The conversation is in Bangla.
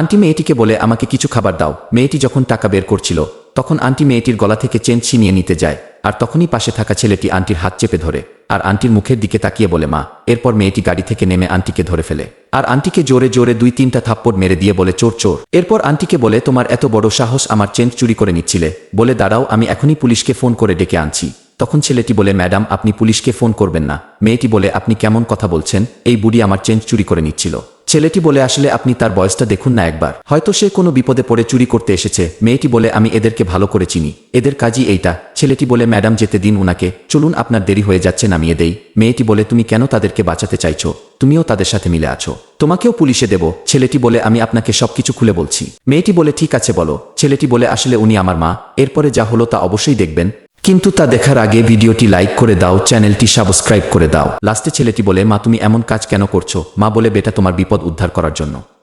আন্টি মেয়েটিকে বলে, আমাকে কিছু খাবার দাও। মেয়েটি যখন টাকা বের করছিল, তখন আন্টি মেয়েটির গলা থেকে চেন ছিনিয়ে নিতে যায়, আর তখনই পাশে থাকা ছেলেটি আন্টির হাত চেপে ধরে, আর আন্টির মুখের দিকে তাকিয়ে বলে, মা। এরপর মেয়েটি গাড়ি থেকে নেমে আন্টিকে ধরে ফেলে, আর আন্টিকে জোরে জোরে দুই তিনটা থাপ্পড় মেরে দিয়ে বলে, চোর চোর। এরপর আন্টিকে বলে, তোমার এত বড় সাহস আমার চেন চুরি করে নিচ্ছিলে। বলে, দাঁড়াও, আমি এখনই পুলিশকে ফোন করে ডেকে আনছি। তখন ছেলেটি বলে, ম্যাডাম, আপনি পুলিশকে ফোন করবেন না। মেয়েটি বলে, আপনি কেমন কথা বলছেন? এই বুড়ি আমার চেন চুরি করে নিচ্ছিল। ছেলেটি বলে আসলে আপনি তার বয়সটা দেখুন না একবার। হয়তো সে কোনো বিপদে পড়ে চুরি করতে এসেছে। মেয়েটি বলে, আমি এদেরকে ভালো করে চিনি। এদের কাজই এইটা। ছেলেটি বলে, ম্যাডাম, যেতে দিন উনাকে। চলুন, আপনার দেরি হয়ে যাচ্ছে, নামিয়ে দেই। মেয়েটি বলে, তুমি কেন তাদেরকে বাঁচাতে চাইছো? তুমিও তাদের সাথে মিলে আছো। তোমাকেও পুলিশে দেব। ছেলেটি বলে, আমি আপনাকে সবকিছু খুলে বলছি। মেয়েটি বলে, ঠিক আছে, বলো। ছেলেটি বলে, আসলে উনি আমার মা। এরপরে যা হলো তা অবশ্যই দেখবেন। কিন্তু তা দেখার আগে ভিডিওটি লাইক করে দাও, চ্যানেলটি সাবস্ক্রাইব করে দাও। লাস্টে ছেলেটি বলে, মা, তুমি এমন কাজ কেন করছ? মা বলে, বেটা, তোমার বিপদ উদ্ধার করার জন্য।